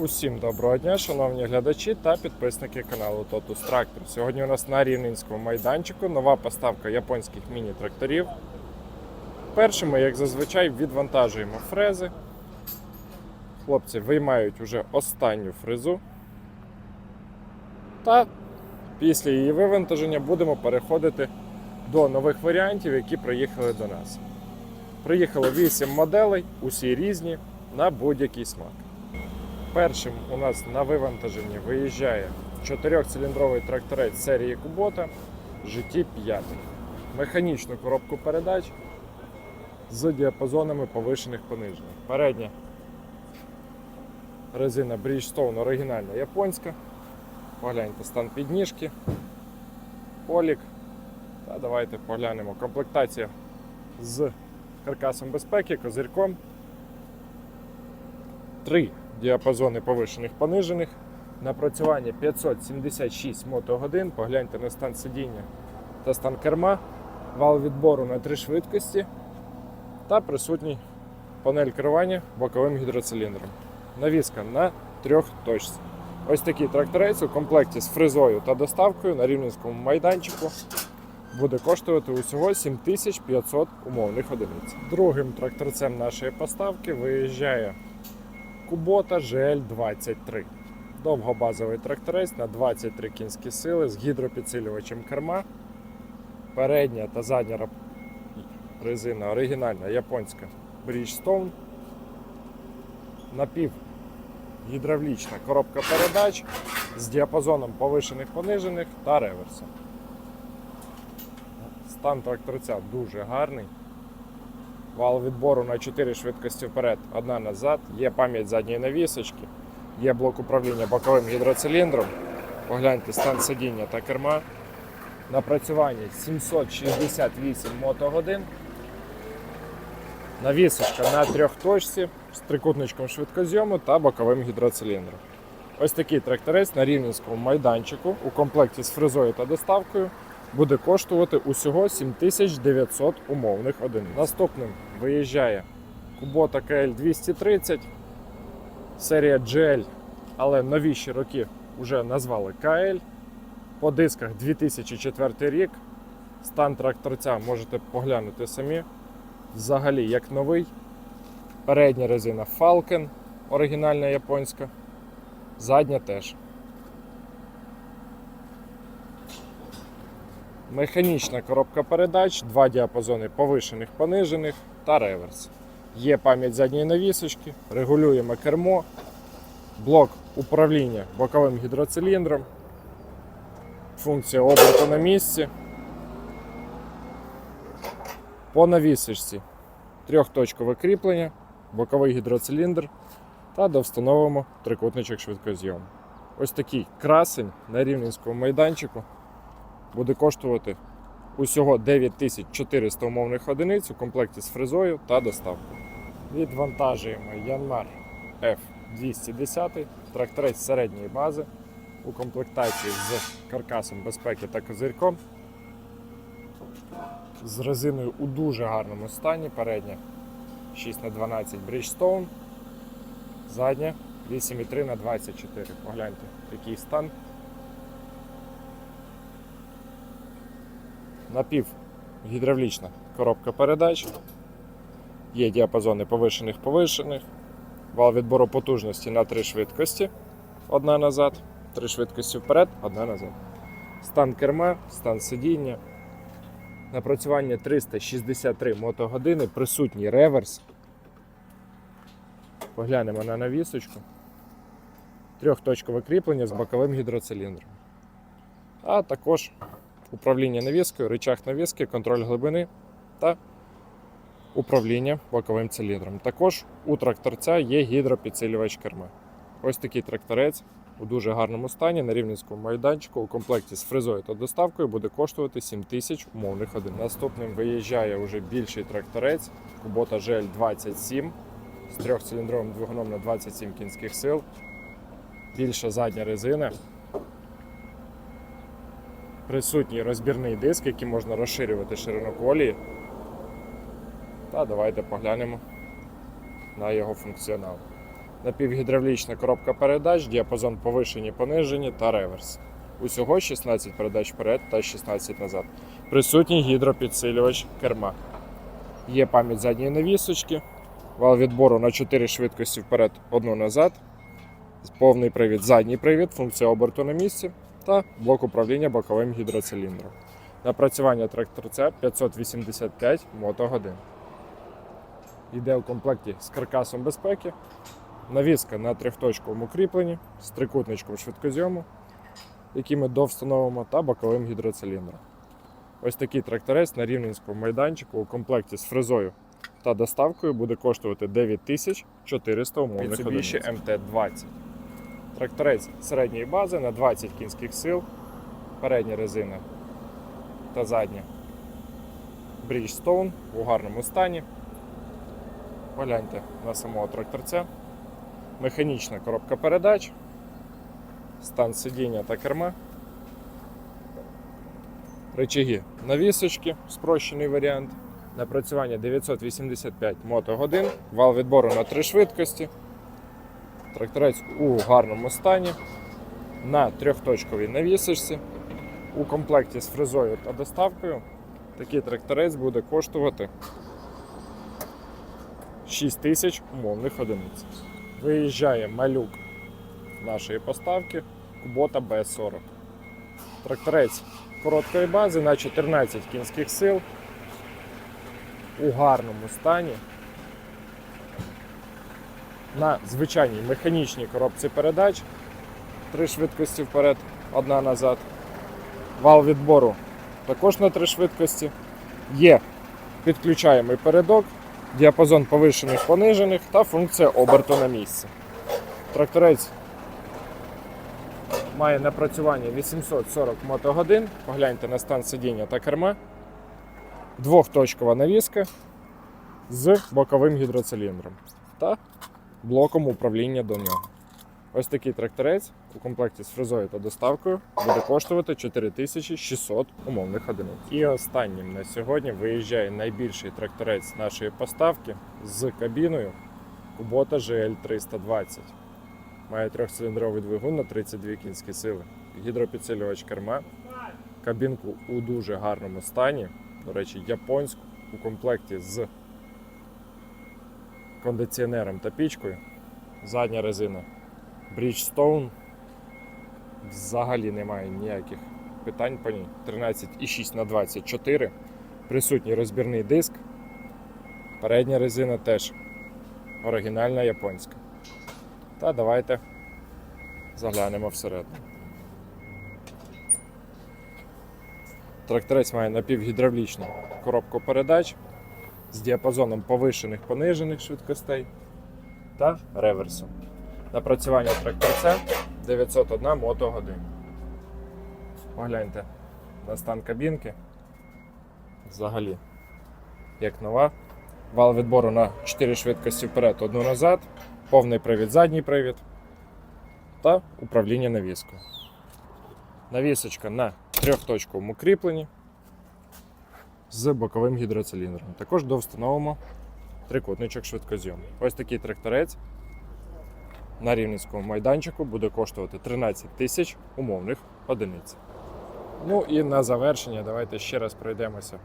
Усім доброго дня, шановні глядачі та підписники каналу Totus Tractor. Сьогодні у нас на Рівненському майданчику нова поставка японських міні-тракторів. Першими, як зазвичай, відвантажуємо фрези. Хлопці виймають уже останню фрезу. Та після її вивантаження будемо переходити до нових варіантів, які приїхали до нас. Приїхало 8 моделей, усі різні, на будь-який смак. Першим у нас на вивантаженні виїжджає 4-циліндровий тракторець серії Кубота GT5. Механічну коробку передач з діапазонами повишених понижених. Передня резина Bridgestone оригінальна японська. Погляньте стан підніжки, полік. Та давайте поглянемо. Комплектація з каркасом безпеки, козирком. Три діапазони повишених понижених. Напрацювання 576 мотогодин. Погляньте на стан сидіння та стан керма, вал відбору на три швидкості та присутній панель керування боковим гідроциліндром. Навіска на трьох точці. Ось такий тракторець у комплекті з фрезою та доставкою на рівненському майданчику буде коштувати усього 7500 умовних одиниць. Другим тракторцем нашої поставки виїжджає Кубота GL23. Довгобазовий тракторець на 23 кінські сили з гідропідсилювачем керма. Передня та задня резина оригінальна японська Bridgestone. Напів гідравлічна коробка передач з діапазоном повишених понижених та реверсом. Стан тракторця дуже гарний. Вал відбору на 4 швидкості вперед, одна назад. Є пам'ять задньої навісочки, є блок управління боковим гідроциліндром. Погляньте стан сидіння та керма. Напрацювання 768 мотогодин. Навісочка на трьохточці з трикутничком швидкозйому та боковим гідроциліндром. Ось такий тракторець на рівненському майданчику у комплекті з фрезою та доставкою буде коштувати усього 7900 умовних одиниць. Наступним виїжджає Kubota KL 230, серія GL, але новіші роки вже назвали KL. По дисках 2004 рік. Стан тракторця можете поглянути самі. Взагалі як новий. Передня резина Falcon, оригінальна японська. Задня теж. Механічна коробка передач, два діапазони повишених, понижених та реверс. Є пам'ять задньої навісочки, регулюємо кермо, блок управління боковим гідроциліндром, функція оберту на місці. По навісочці трьохточкове кріплення, боковий гідроциліндр та довстановимо трикутничок швидкозйому. Ось такий красень на рівненському майданчику буде коштувати усього 9400 умовних одиниць у комплекті з фрезою та доставкою. Відвантажуємо Янмар F210, тракторець середньої бази у комплектації з каркасом безпеки та козирком. З резиною у дуже гарному стані. Передня 6х12 Bridgestone, задня 8,3 на 24 Погляньте, який стан. Напів гідравлічна коробка передач. Є діапазони повишених повишених. Вал відбору потужності на три швидкості. Одна назад, три швидкості вперед, одна назад. Стан керма, стан сидіння. Напрацювання 363 мотогодини, присутній реверс. Поглянемо на навісочку. Трьохточкове кріплення з боковим гідроциліндром. А також управління навіскою, рычаг навіски, контроль глибини та управління боковим циліндром. Також у тракторця є гідропідсилювач керма. Ось такий тракторець у дуже гарному стані на рівненському майданчику у комплекті з фрезою та доставкою буде коштувати 7 тисяч умовних один. Наступним виїжджає вже більший тракторець Kubota GL27 з трьохциліндровим двигуном на 27 кінських сил. Більша задня резина, присутній розбірний диск, який можна розширювати ширину колії. Та давайте поглянемо на його функціонал. напівгідравлічна коробка передач, діапазон повишені, понижені та реверс. Усього 16 передач вперед та 16 назад. Присутній гідропідсилювач керма. Є пам'ять задньої навісочки, вал відбору на 4 швидкості вперед, одну назад, повний привід, задній привід, функція оберту на місці та блок управління боковим гідроциліндром. Напрацювання тракторця 585 мотогодин. Йде у комплекті з каркасом безпеки, навіска на трьохточковому кріпленні з трикутничком швидкозйому, який ми довстановимо, та боковим гідроциліндром. Ось такий тракторець на рівненському майданчику у комплекті з фрезою та доставкою буде коштувати 9400 умовних Mitsubishi MT-20. Тракторець середньої бази на 20 кінських сил, передня резина та задня. Bridgestone у гарному стані. Погляньте на самого тракторця. Механічна коробка передач, стан сидіння та керма. Рычаги навісочки, спрощений варіант. Напрацювання 985 мотогодин, вал відбору на три швидкості. Тракторець у гарному стані. На трьохточковій навісочці. У комплекті з фрезою та доставкою. Такий тракторець буде коштувати 6 тисяч умовних одиниць. Виїжджає малюк нашої поставки Кубота Б40. Тракторець короткої бази на 14 кінських сил у гарному стані. На звичайній механічній коробці передач. Три швидкості вперед, одна назад. Вал відбору також на три швидкості. Є підключаємий передок, діапазон повишених понижених та функція оберту на місці. Тракторець має напрацювання 840 мотогодин. Погляньте на стан сидіння та керма. Двохточкова навіска з боковим гідроциліндром та блоком управління до нього. Ось такий тракторець у комплекті з фрезою та доставкою буде коштувати 4600 умовних одиниць. І останнім на сьогодні виїжджає найбільший тракторець нашої поставки з кабіною Kubota GL320. Має трьохциліндровий двигун на 32 кінські сили, гідропідсилювач керма, кабінку у дуже гарному стані. До речі, японську у комплекті з кондиціонером та пічкою. Задня резина Bridgestone. Взагалі немає ніяких питань по ній. 13,6 на 24. Присутній розбірний диск. Передня резина теж оригінальна японська. Та давайте заглянемо всередину. Тракторець має напівгідравлічну коробку передач з діапазоном повишених понижених швидкостей та реверсом. Напрацювання тракторця 901 мотогодин. Погляньте на стан кабінки. Взагалі, як нова. Вал відбору на 4 швидкості вперед, одну назад, повний привід, задній привід та управління навіскою. Навісочка на трьохточковому кріпленні з боковим гідроциліндром. Також довстановимо трикутничок швидкозйому. Ось такий тракторець на рівненському майданчику буде коштувати 13 тисяч умовних одиниць. Ну і на завершення давайте ще раз пройдемося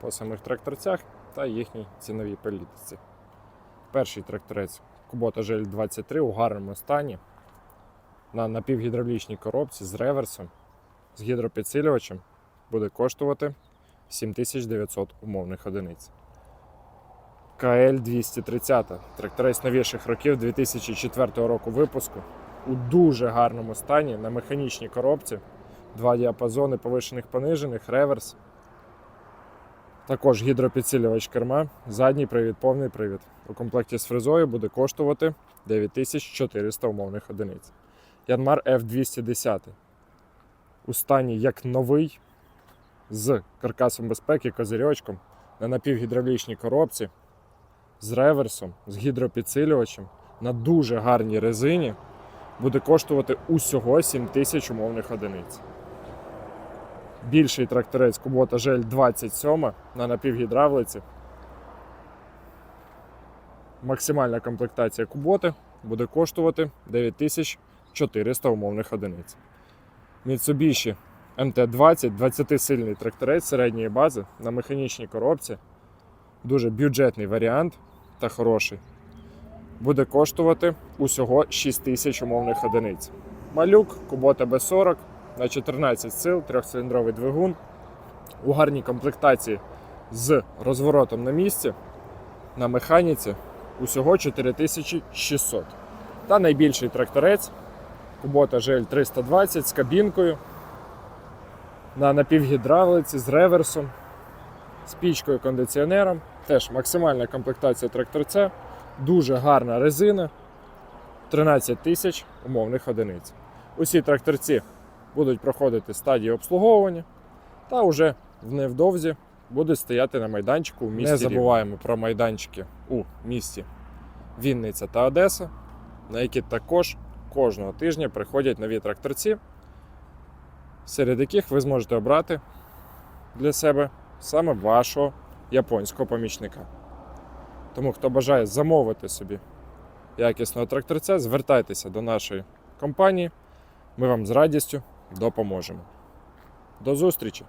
по самих тракторцях та їхній ціновій політиці. Перший тракторець Kubota GL 23 у гарному стані на напівгідравлічній коробці з реверсом, з гідропідсилювачем буде коштувати 7900 умовних одиниць. КЛ 230 тракторець новіших років 2004 року випуску у дуже гарному стані на механічній коробці. Два діапазони повишених понижених, реверс. Також гідропідсилювач керма, задній привід, повний привід. У комплекті з фрезою буде коштувати 9400 умовних одиниць. Янмар F210 у стані як новий з каркасом безпеки, козирьочком на напівгідравлічній коробці з реверсом, з гідропідсилювачем на дуже гарній резині буде коштувати усього 7 тисяч умовних одиниць. Більший тракторець Kubota GL 27 на напівгідравлиці. Максимальна комплектація Куботи буде коштувати 9400 умовних одиниць. Mitsubishi MT-20 20-сильний тракторець середньої бази на механічній коробці. Дуже бюджетний варіант та хороший. Буде коштувати усього 6 тисяч умовних одиниць. Малюк, Kubota B40 на 14 сил, трьохциліндровий двигун у гарній комплектації з розворотом на місці на механіці усього 4600. Та найбільший тракторець Kubota GL 320 з кабінкою на напівгідравлиці з реверсом, з пічкою кондиціонером. Теж максимальна комплектація тракторця, дуже гарна резина, 13 тисяч умовних одиниць. Усі тракторці будуть проходити стадії обслуговування та вже невдовзі будуть стояти на майданчику у місті. Не забуваємо про майданчики у місті Вінниця та Одеса, на які також кожного тижня приходять нові тракторці, серед яких ви зможете обрати для себе саме вашого японського помічника. Тому, хто бажає замовити собі якісного тракторця, звертайтеся до нашої компанії. Ми вам з радістю допоможемо. До зустрічі!